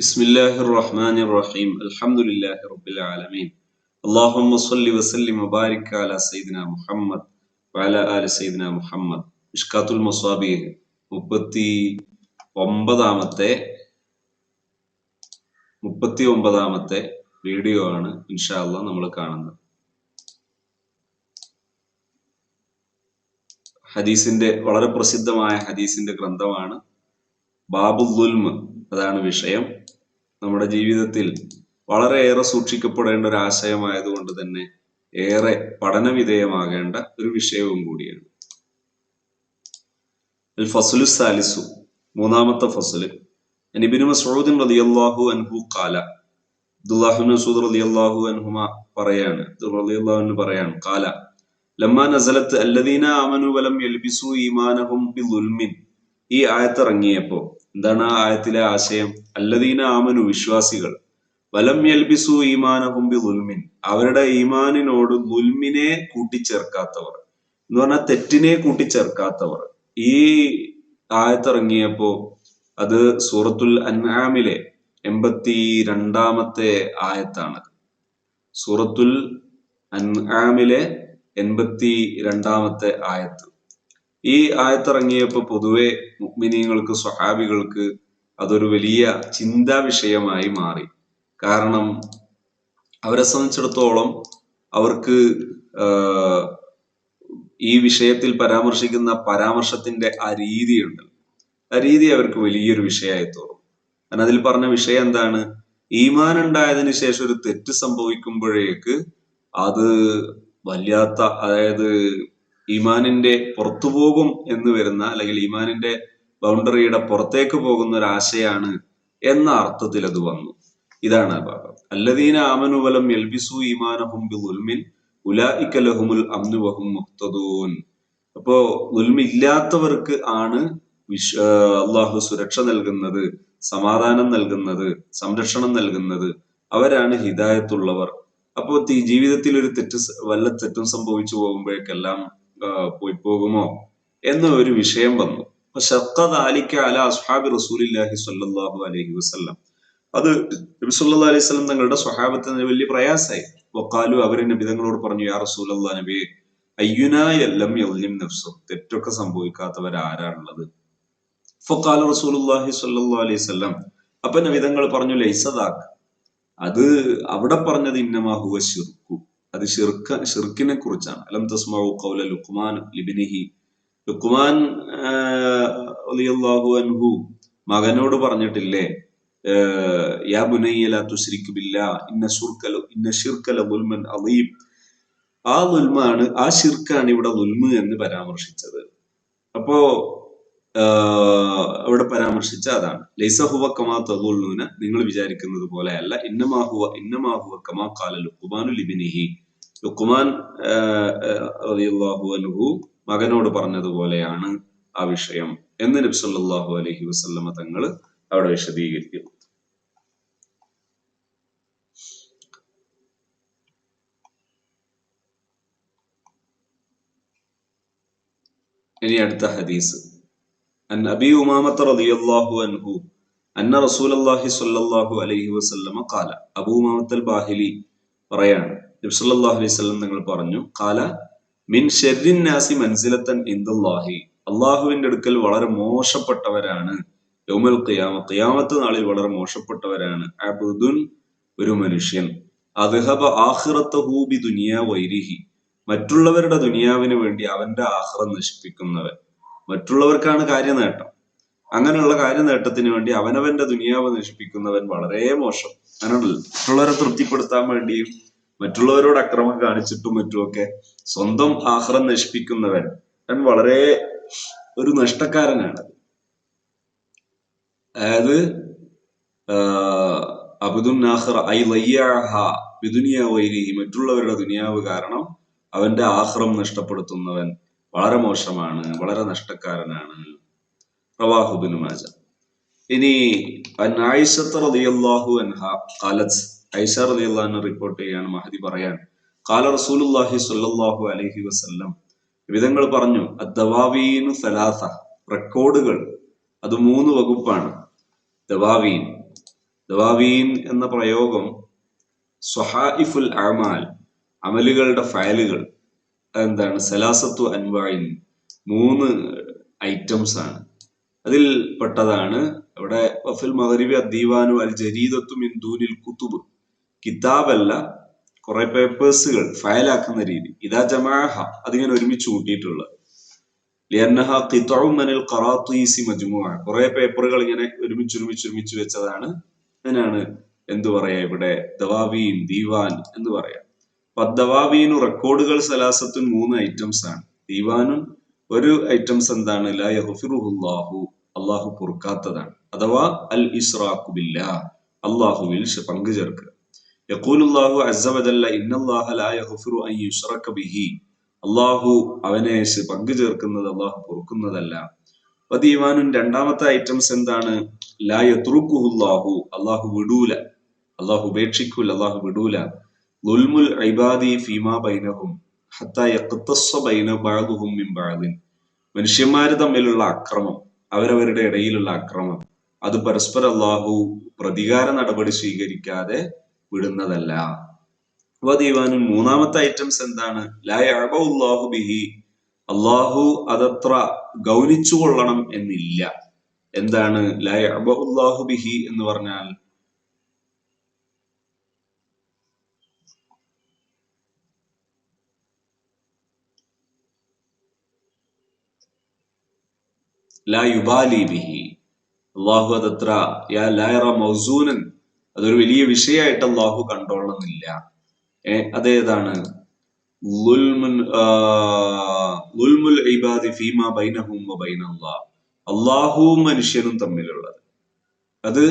ബിസ്മില്ലാഹിർ റഹ്മാനിർ റഹീം അൽഹംദുലില്ലാഹി റബ്ബിൽ ആലമീൻ. അല്ലാഹുമ്മ സ്വല്ലി വസല്ലി മുബാരിക് അല സയ്യിദിന മുഹമ്മദ് വഅല ആലി സയ്യിദിന മുഹമ്മദ്. ഇഷ്കാത്തുൽ മസ്വാബിഹ് മുപ്പത്തി ഒമ്പതാമത്തെ വീഡിയോ ആണ് ഇൻഷാല്ല നമ്മൾ കാണുന്നത്. ഹദീസിന്റെ വളരെ പ്രസിദ്ധമായ ഹദീസിന്റെ ഗ്രന്ഥമാണ് ബാബുൽ ദുൽമ്. അതാണ് വിഷയം. നമ്മുടെ ജീവിതത്തിൽ വളരെയേറെ സൂക്ഷിക്കപ്പെടേണ്ട ഒരു ആശയമായതുകൊണ്ട് തന്നെ ഏറെ പഠനവിധേയമാകേണ്ട ഒരു വിഷയവും കൂടിയാണ്. ഫസലു സാലിസു മൂന്നാമത്തെ ഫസൽ. നബിനു മസൂദിൻ റളിയല്ലാഹു അൻഹു കാല അബ്ദുല്ലാഹു മസൂദ് റളിയല്ലാഹു അൻഹുമ പറയാണ്. റളിയല്ലാഹു പറയാണ് കാല ലമ്മ നസലത്ത് അല്ലദീന ആമനു വലം യൽബിസു ഈമാനഹും ബിദുൽമിൻ. ഈ ആയത്ത് ഇറങ്ങിയപ്പോ എന്താണ് ആ ആയത്തിലെ ആശയം? അല്ലദീന ആമനു വിശ്വാസികൾ. വലം യൽബിസു ഈമാനഹും ബിദുൽമിൻ. അവരുടെ ഈമാനിനോട് ദുൽമിനെ കൂട്ടിച്ചേർക്കാത്തവർ. എന്ന് പറഞ്ഞാൽ തെറ്റിനെ കൂട്ടിച്ചേർക്കാത്തവർ. ഈ ആയത്തിറങ്ങിയപ്പോ അത് സൂറത്തുൽ അൻആമിലെ എൺപത്തി രണ്ടാമത്തെ ആയത്താണ്. സൂറത്തുൽ അൻആമിലെ എൺപത്തി രണ്ടാമത്തെ ആയത്ത്. ഈ ആയത്തിറങ്ങിയപ്പോ പൊതുവെ മുഗ്മിനീങ്ങൾക്ക് സ്വഹാബികൾക്ക് അതൊരു വലിയ ചിന്താ വിഷയമായി മാറി. കാരണം അവരെ സംബന്ധിച്ചിടത്തോളം അവർക്ക് ഈ വിഷയത്തിൽ പരാമർശിക്കുന്ന പരാമർശത്തിന്റെ ആ രീതിയുണ്ട്. ആ രീതി അവർക്ക് വലിയൊരു വിഷയമായി തോന്നും. കാരണം അതിൽ പറഞ്ഞ വിഷയം എന്താണ്? ഈമാൻ ഉണ്ടായതിന് ശേഷം ഒരു തെറ്റ് സംഭവിക്കുമ്പോഴേക്ക് അത് വല്ലാത്ത അതായത് ഈമാനിന്റെ പുറത്തുപോകും എന്ന് വരുന്ന അല്ലെങ്കിൽ ഈമാനിന്റെ ബൗണ്ടറിയുടെ പുറത്തേക്ക് പോകുന്ന ഒരു എന്ന അർത്ഥത്തിൽ അത് വന്നു. ഇതാണ് ആ ഭാഗം. അല്ലദീന ആമനുവലം എൽബിസു ഈമാനഹും ബിൽമിൻ ഉലായിക്കലഹുമുൽ അമ്നുവഹും മുക്തദൂൻ അപ്പോ ഉൽമില്ലാത്തവർക്ക് ആണ് വിശ്വ അള്ളാഹു സുരക്ഷ നൽകുന്നത് സമാധാനം നൽകുന്നത് സംരക്ഷണം നൽകുന്നത്. അവരാണ് ഹിദായത്തുള്ളവർ. അപ്പോൾ ജീവിതത്തിൽ ഒരു തെറ്റ് വല്ല തെറ്റും സംഭവിച്ചു പോകുമ്പോഴേക്കെല്ലാം പോയി പോകുമോ? എന്ന ഒരു വിഷയം വന്നു. ഷക്കദാലിക്ക അല അസ്ഹാബി റസൂലില്ലാഹി സ്വല്ലല്ലാഹു അലൈഹി വസല്ലം. അത് നബി സല്ലല്ലാഹു അലൈഹി വസല്ലം തങ്ങളുടെ സ്വഹാബത്തിന് വലിയ പ്രയാസമായി. വക്കാലു അവരെ നബി തങ്ങളോട് പറഞ്ഞു യാ റസൂലല്ലാ നബി അയ്യുനായെല്ലാം യല്ലിം നഫ്സു. തെറ്റൊക്കെ സംഭവിക്കാത്തവർ ആരാണുള്ളത് ഫക്കാല റസൂലുള്ളാഹി സ്വല്ലല്ലാഹു അലൈഹി വസല്ലം. അപ്പൊ നബി തങ്ങൾ പറഞ്ഞു ലൈസദാക്ക് അത് അവിടെ പറഞ്ഞത് ഇന്നമാഹുവ ശിർക്കു. അത് ഷിർക്ക ഷിർക്കിനെ കുറിച്ചാണ്. അലം തസ്മാഉ കൗല ലുക്മാൻ ലിബ്നിഹി. ലുഖ്മാൻ റളിയല്ലാഹു അൻഹു മകനോട് പറഞ്ഞിട്ടില്ലേ യാ ബുനയ്യ ലാ തുശ്രിക് ബില്ലാ ഇന്ന ശുർക ഇന്ന ഷിർക്കല ഗുൽമൻ അലീം ആ ദുൽമാണ് ആ ഷിർക്കാണ് ഇവിടെ ദുൽമ് എന്ന് പരാമർശിച്ചത്. അപ്പോ പരാമർശിച്ച അതാണ്. ലൈസഹുവ കമാ തദുൽനൂന നിങ്ങൾ വിചാരിക്കുന്നത് പോലെയല്ല. ഇന്നമാഹുവ ഇന്നമാഹുവ കമാ കാല ലുക്കുമാനു ലിബിനിഹി. ലുക്കുമാൻ അൻഹു മകനോട് പറഞ്ഞതുപോലെയാണ് ആ വിഷയം എന്ന് സല്ലല്ലാഹു അലൈഹി വസല്ലമ തങ്ങൾ അവിടെ വിശദീകരിക്കുന്നു. ഇനി അടുത്ത ഹദീസ്. അൻ الله عنه റളിയല്ലാഹു അൻഹു الله صلى സ്വല്ലല്ലാഹു അലൈഹി വസല്ലമ ഖാല അബൂ ഉമാമത്ത് ബാഹിലി പറയാണ്. നബി സല്ലല്ലാഹു അലൈഹി വസല്ലം നിങ്ങൾ പറഞ്ഞു ഖാല മിൻ ഷെറിൻ നാസി മൻസിലത്തൻ ഇന്ദല്ലാഹി അള്ളാഹുവിന്റെ അടുക്കൽ വളരെ മോശപ്പെട്ടവരാണ്. യൗമൽ ഖിയാമ ഖിയാമത്ത് നാളിൽ വളരെ മോശപ്പെട്ടവരാണ്. അബ്ദുൻ ഒരു മനുഷ്യൻ. അദ്ഹബ ആഖിറത്തഹു ബി ദുനിയാ വൈരിഹി. മറ്റുള്ളവരുടെ ദുനിയാവിന് വേണ്ടി അവന്റെ ആഹ്റം നശിപ്പിക്കുന്നവൻ. മറ്റുള്ളവർക്കാണ് കാര്യനേട്ടം. അങ്ങനെയുള്ള കാര്യനേട്ടത്തിന് വേണ്ടി അവനവന്റെ ദുനിയാവ് നശിപ്പിക്കുന്നവൻ വളരെ മോശം. അങ്ങനെയുണ്ടല്ലോ മറ്റുള്ളവരെ തൃപ്തിപ്പെടുത്താൻ വേണ്ടിയും മറ്റുള്ളവരോട് അക്രമം കാണിച്ചിട്ടും മറ്റുമൊക്കെ സ്വന്തം ആഹ്റം നശിപ്പിക്കുന്നവൻ അവൻ വളരെ ഒരു നഷ്ടക്കാരനാണ് അതായത് അബുദുൻ മറ്റുള്ളവരുടെ ദുനിയാവ് കാരണം അവന്റെ ആഹ്റം നഷ്ടപ്പെടുത്തുന്നവൻ വളരെ മോശമാണ് വളരെ നഷ്ടക്കാരനാണ് പ്രവാഹുബിന് മാജ. ഇനി റളിയല്ലാഹു അൻഹ ഖാലത്ത് ഐഷ റളിയല്ലാഹു റിപ്പോർട്ട് ചെയ്യാണ് മഹദി പറയാൻ. ഖാല റസൂലുള്ളാഹി സ്വല്ലല്ലാഹു അലൈഹി വസല്ലം വിധങ്ങൾ പറഞ്ഞു അദ്ദവാവീനു സലാസ റെക്കോർഡുകൾ അത് മൂന്ന് വകുപ്പാണ്. ദവാവീൻ ദവാവീൻ എന്ന പ്രയോഗം സ്വഹായിഫുൽ അമാൽ അമലുകളുടെ ഫയലുകൾ എന്താണ്? സലാസത്തു അൻവായിൻ മൂന്ന് ഐറ്റംസ് ആണ്. അതിൽ പെട്ടതാണ് ഇവിടെ വഫിൽ അദ്ദീവാനു അൽ ജരീദത്തു മിൻ ദൂനിൽ കുത്തുബ് കിതാബല്ല കുറെ പേപ്പേഴ്സുകൾ ഫയലാക്കുന്ന രീതി. ഇതാ ജമാഹ അതിങ്ങനെ ഒരുമിച്ച് മജ്മുഅ. കുറെ പേപ്പറുകൾ ഇങ്ങനെ ഒരുമിച്ച് ഒരുമിച്ച് ഒരുമിച്ച് വെച്ചതാണ്. അതിനാണ് എന്തു പറയാ ഇവിടെ? ദവാവീൻ ദീവാൻ എന്ന് പറയാം. അപ്പൊ ദവാവീനു റെക്കോർഡുകൾ സലാസത്തുൻ മൂന്ന് ഐറ്റംസ് ആണ്. ദീവാനും ഒരു ഐറ്റംസ് എന്താണ്? ലാ യഗ്ഫിറുഹുല്ലാഹു അള്ളാഹു പൊറുക്കാത്തതാണ്. അഥവാ അൽ ഇസ്റാഖു ബില്ലാ അള്ളാഹുവിൽ പങ്കു ചേർക്കുക. യഖൂലുല്ലാഹു അസ്സ ഇന്നല്ലാഹ ലാ അൻ യുശ്റക ബിഹി അള്ളാഹു അവനെ പങ്കു ചേർക്കുന്നത് അള്ളാഹു പൊറുക്കുന്നതല്ല. ദീവാനും രണ്ടാമത്തെ ഐറ്റംസ് എന്താണ്? ലാ യത്രുക്കുഹുല്ലാഹു അള്ളാഹു വിടൂല അള്ളാഹു ഉപേക്ഷിക്കൂല അള്ളാഹു വിടൂല. ലുൽമുൽ ഇബാദി ഫീമാ ബൈനഹും ബൈന മിൻ ബഅദിൻ. മനുഷ്യന്മാര് തമ്മിലുള്ള അക്രമം അവരവരുടെ ഇടയിലുള്ള അക്രമം അത് പരസ്പര അള്ളാഹു പ്രതികാര നടപടി സ്വീകരിക്കാതെ വിടുന്നതല്ല. ദീവാനും മൂന്നാമത്തെ ഐറ്റംസ് എന്താണ്? ലാഹു ബിഹി. അള്ളാഹു അതത്ര ഗൗനിച്ചു കൊള്ളണം എന്നില്ല. എന്താണ്? ലാഹു ബിഹി എന്ന് പറഞ്ഞാൽ യുബാലി ബിഹി. അള്ളാഹു അതത്ര യാ ലായറ മൗസൂനൻ. അതൊരു വലിയ വിഷയമായിട്ട് അള്ളാഹു കണ്ടോളുന്നില്ല. ഏ അതേതാണ്? അള്ളാഹു മനുഷ്യനും തമ്മിലുള്ളത്. അത്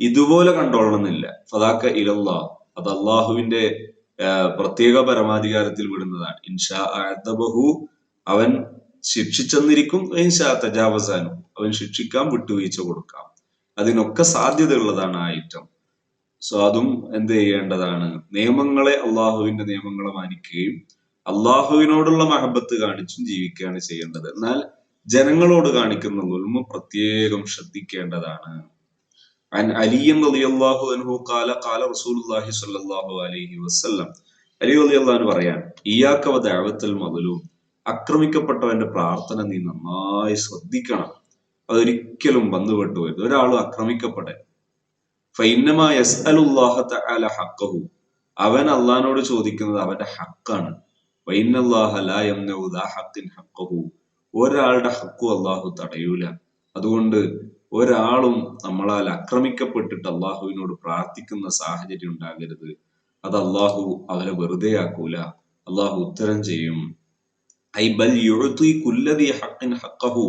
ഇതുപോലെ കണ്ടോളണമെന്നില്ല ഫതാക്ക ഇലല്ലാഹ് അത് അള്ളാഹുവിന്റെ പ്രത്യേക പരമാധികാരത്തിൽ വിടുന്നതാണ്. ഇൻഷാ അഅദബഹു അവൻ ശിക്ഷിച്ചെന്നിരിക്കും. തജാവസാനും. അവൻ ശിക്ഷിക്കാം വിട്ടുവീഴ്ച കൊടുക്കാം. അതിനൊക്കെ സാധ്യതയുള്ളതാണ് ആ ഐറ്റം. സോ അതും എന്ത് ചെയ്യേണ്ടതാണ്? നിയമങ്ങളെ അള്ളാഹുവിന്റെ നിയമങ്ങളെ മാനിക്കുകയും അള്ളാഹുവിനോടുള്ള മഹബത്ത് കാണിച്ചും ജീവിക്കുകയാണ് ചെയ്യേണ്ടത്. എന്നാൽ ജനങ്ങളോട് കാണിക്കുന്ന ഉൽമ പ്രത്യേകം ശ്രദ്ധിക്കേണ്ടതാണ്. വസല്ലം. അലി പറയാൻ ഇയാക്കവ ആക്രമിക്കപ്പെട്ടവന്റെ പ്രാർത്ഥന നീ നന്നായി ശ്രദ്ധിക്കണം. അതൊരിക്കലും വന്നുപെട്ടു പോയത് ഒരാളും ആക്രമിക്കപ്പെടരുത് ഹക്കഹു അവൻ അള്ളഹാനോട് ചോദിക്കുന്നത് അവന്റെ ഹക്കാണ് ഒരാളുടെ ഹക്കു അള്ളാഹു തടയൂല. അതുകൊണ്ട് ഒരാളും നമ്മളാൽ ആക്രമിക്കപ്പെട്ടിട്ട് അള്ളാഹുവിനോട് പ്രാർത്ഥിക്കുന്ന സാഹചര്യം ഉണ്ടാകരുത്. അത് അള്ളാഹു അവരെ വെറുതെ ആക്കൂല അള്ളാഹു ഉത്തരം ചെയ്യും. ഐ ബൽ കുല്ലതി ഹക്കിൻ ഹക്കഹു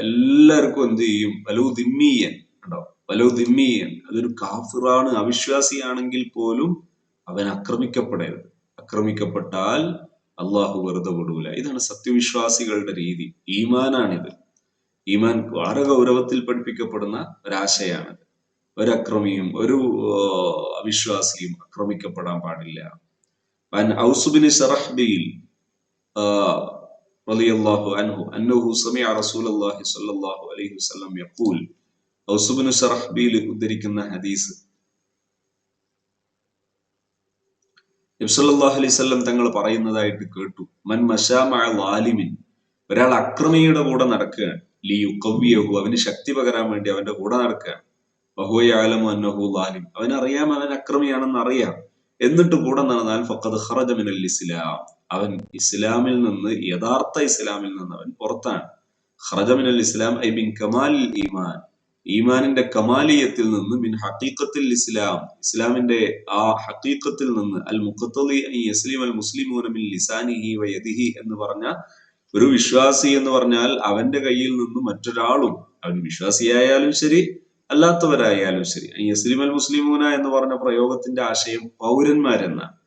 എല്ലാവർക്കും എന്ത് ചെയ്യും? വലു ദിമ്മിയൻ ഉണ്ടോ വലു ദിമ്മിയൻ. അതൊരു കാഫിറാണ് അവിശ്വാസിയാണെങ്കിൽ പോലും അവൻ ആക്രമിക്കപ്പെടരുത്. ആക്രമിക്കപ്പെട്ടാൽ അള്ളാഹു വെറുതെ വിടൂല. ഇതാണ് സത്യവിശ്വാസികളുടെ രീതി. ഈമാനാണിത്. ഈമാൻ വളരെ ഗൗരവത്തിൽ പഠിപ്പിക്കപ്പെടുന്ന ഒരാശയാണിത് ഒരക്രമിയും ഒരു അവിശ്വാസിയും ആക്രമിക്കപ്പെടാൻ പാടില്ല. ഔസുബിന് ഷറഹ്ബിയിൽ رضي الله عنه أنه سمع رسول الله صلى الله عليه وسلم يقول ഔസുബിന് ഷറഹ്ബിയിൽ ഉദ്ധരിക്കുന്ന ഹദീസ് നബ്സല്ലാഹു അലൈഹി സ്വല്ലം തങ്ങൾ പറയുന്നതായിട്ട് കേട്ടു മൻ മഷാമ ലാലിമിൻ ഒരാൾ അക്രമിയുടെ കൂടെ നടക്കുകയാണ് ലി യുക്കവ്യഹു അവന് ശക്തി പകരാൻ വേണ്ടി അവന്റെ കൂടെ നടക്കുകയാണ് ബഹുയാലമു അന്നഹു ലാലിം അവനറിയാം അവൻ അക്രമിയാണെന്ന് അറിയാം എന്നിട്ട് കൂടെ നടന്നാൽ ഫക്കത് ഖറജ മിനൽ ഇസ്ലാം അവൻ ഇസ്ലാമിൽ നിന്ന് യഥാർത്ഥ ഇസ്ലാമിൽ നിന്ന് അവൻ പുറത്താണ്. ഖറജ മിനൽ ഇസ്ലാം ഐ ബിൻ കമാൽ ഈമാൻ. ഈമാനിന്റെ കമാലിയത്തിൽ നിന്ന് മിൻ ഹക്കീക്കത്തിൽ ഇസ്ലാം. ഇസ്ലാമിന്റെ ആ ഹക്കീക്കത്തിൽ നിന്ന് അൽ മുഖത്തലി യസ്ലിം അൽ മുസ്ലിമൂന മിൻ ലിസാനിഹി വയദിഹി എന്ന് പറഞ്ഞ ഒരു വിശ്വാസി എന്ന് പറഞ്ഞാൽ അവന്റെ കയ്യിൽ നിന്ന് മറ്റൊരാളും അവൻ വിശ്വാസിയായാലും ശരി അല്ലാത്തവരായാലും ശരി. അസ്ലിം അൽ മുസ്ലിമൂന എന്ന് പറഞ്ഞ പ്രയോഗത്തിന്റെ ആശയം പൗരന്മാരെന്നാണ്.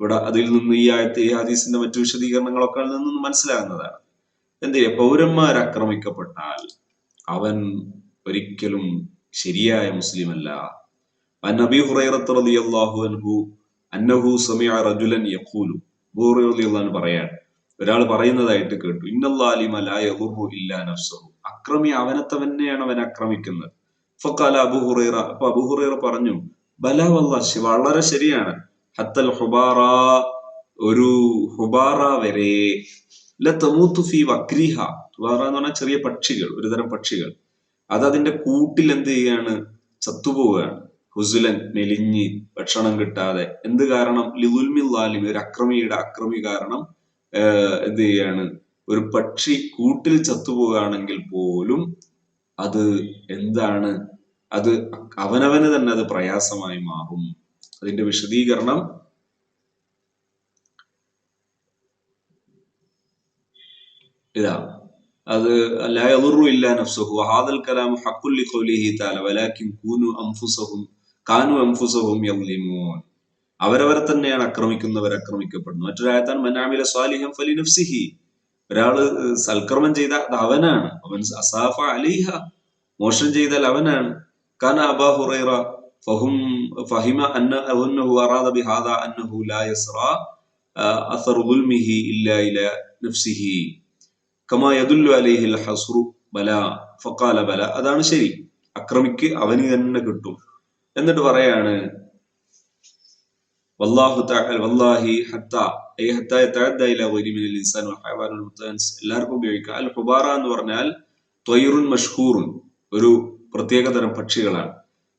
ഇവിടെ അതിൽ നിന്ന് ഈ ആയത്തെ ഈ ഹദീസിന്റെ മറ്റു വിശദീകരണങ്ങളൊക്കെ അതിൽ നിന്ന് മനസ്സിലാകുന്നതാണ്. എന്ത് ചെയ്യാ പൗരന്മാർ ആക്രമിക്കപ്പെട്ടാൽ അവൻ ഒരിക്കലും ശരിയായ മുസ്ലിം അല്ല നബി ഹുറൈറത്ത് അൻഹു അന്നഹു സമിയ റജുലൻ യഖൂലു. പറയാൻ ഒരാൾ പറയുന്നതായിട്ട് കേട്ടു ഇന്നല്ലാലിമ ഇല്ലാ നഫ്സഹു. അക്രമി അവനെ തന്നെയാണ് അവൻ ആക്രമിക്കുന്നത്. ഹുറൈറ അപ്പൊ അബു ഹുറൈറ പറഞ്ഞു ബല വല്ല വളരെ ശരിയാണ്. ഹത്തൽ ഹുബാറ ഒരു ഹുബാറ വരെ. ലതമൂത്തു ഫി വക്രിഹ. ഹുബാറ എന്ന് പറഞ്ഞാൽ ചെറിയ പക്ഷികൾ ഒരുതരം പക്ഷികൾ. അത് അതിന്റെ കൂട്ടിൽ എന്ത് ചെയ്യാണ്? ചത്തുപോവുകയാണ്. ഹുസുലൻ മെലിഞ്ഞ് ഭക്ഷണം കിട്ടാതെ. എന്ത് കാരണം? ലിദുൽമിൽ ലാലിമി ഒരു അക്രമിയുടെ അക്രമി കാരണം എന്ത് ചെയ്യാണ്? ഒരു പക്ഷി കൂട്ടിൽ ചത്തുപോവുകയാണെങ്കിൽ പോലും അത് എന്താണ്? അത് അവനവന് തന്നെ അത് പ്രയാസമായി മാറും. അതിന്റെ വിശദീകരണം ഇതാ അത് لا يضر إلا نفسه وهذا الكلام حق لقوله تعالى ولكن كونوا أنفسهم كانوا أنفسهم يظلمون അവരവരെ തന്നെയാണ് ആക്രമിക്കുന്നവർ ആക്രമിക്കപ്പെടുന്നത് മറ്റൊരായത്താണ് മനാമില സ്വാലിഹം ഫലി നഫ്സിഹി ഒരാള് സൽക്കർമ്മം ചെയ്ത അത് അവനാണ് അവൻ അസാഫ അലിഹ മോഷണം ചെയ്താൽ അവനാണ് കാന അബാ ഹുറൈറ ഫഹും ഫഹിമ أن أنه أراد بهذا أنه لا يسرى أثر ظلمه إلا إلى نفسه. كما يدل عليه الحصر بلا فقال بلا അതാണ് شري അക്രമിക്ക് അവന് തന്നെ കിട്ടും. എന്നിട്ട് പറയാണ് വല്ലാഹു വല്ലാഹി ഹത്ത. ഐ ഹത്ത യതഅദ്ദ ഇലാ ഗൈരി മിനൽ ഇൻസാൻ വൽ ഹയവാൻ വൽ മുത്തൻസ്. എല്ലാവർക്കും ഉപയോഗിക്കാം. അൽ ഹുബാറ എന്ന് പറഞ്ഞാൽ ത്വയ്റുൻ മഷ്ഹൂറുൻ ഒരു പ്രത്യേകതരം പക്ഷികളാണ്.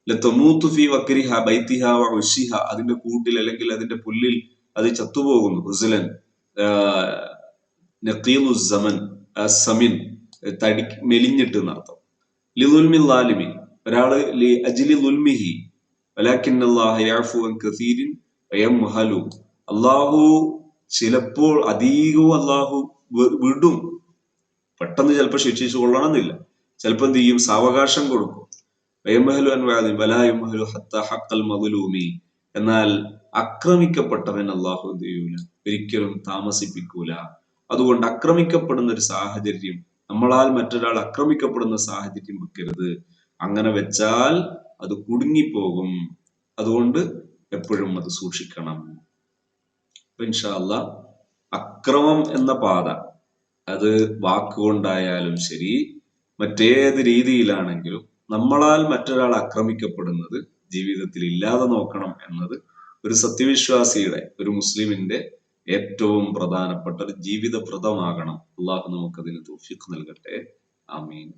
ലതമൂത്തു ഫി വക്രിഹ ബൈത്തിഹ വ ഉഷിഹ അതിന്റെ കൂട്ടിൽ അല്ലെങ്കിൽ അതിന്റെ പുല്ലിൽ അത് ചത്തുപോകുന്നു ഹുസലൻ നഖീലു സമിൻ തടി മെലിഞ്ഞിട്ട് എന്നർത്ഥം. ലിദുൽമി ലാലിമി ഒരാൾ ലി അജ്ലി ദുൽമിഹി. വലാക്കിൻ അല്ലാഹ കസീരിൻ വയംഹലു. അല്ലാഹു ചിലപ്പോൾ അധികവും അല്ലാഹു വിടും. പെട്ടെന്ന് ചിലപ്പോൾ ശിക്ഷിച്ചു കൊള്ളണമെന്നില്ല. ചിലപ്പോൾ എന്ത് ചെയ്യും? സാവകാശം കൊടുക്കും. എന്നാൽ അക്രമിക്കപ്പെട്ടവൻ അള്ളാഹു ചെയ്യൂല? ഒരിക്കലും താമസിപ്പിക്കൂല. അതുകൊണ്ട് അക്രമിക്കപ്പെടുന്ന ഒരു സാഹചര്യം നമ്മളാൽ മറ്റൊരാൾ അക്രമിക്കപ്പെടുന്ന സാഹചര്യം വെക്കരുത്. അങ്ങനെ വെച്ചാൽ അത് കുടുങ്ങിപ്പോകും. അതുകൊണ്ട് എപ്പോഴും അത് സൂക്ഷിക്കണം. അപ്പൊ ഇൻഷാ അല്ലാ അക്രമം എന്ന പാത അത് വാക്കുകൊണ്ടായാലും ശരി മറ്റേത് രീതിയിലാണെങ്കിലും നമ്മളാൽ മറ്റൊരാൾ ആക്രമിക്കപ്പെടുന്നത് ജീവിതത്തിൽ ഇല്ലാതെ നോക്കണം എന്നത് ഒരു സത്യവിശ്വാസിയുടെ ഒരു മുസ്ലിമിന്റെ ഏറ്റവും പ്രധാനപ്പെട്ട ഒരു ജീവിതപ്രദമാകണം. അള്ളാഹു നമുക്കതിന് തൗഫീഖ് നൽകട്ടെ. ആമീൻ.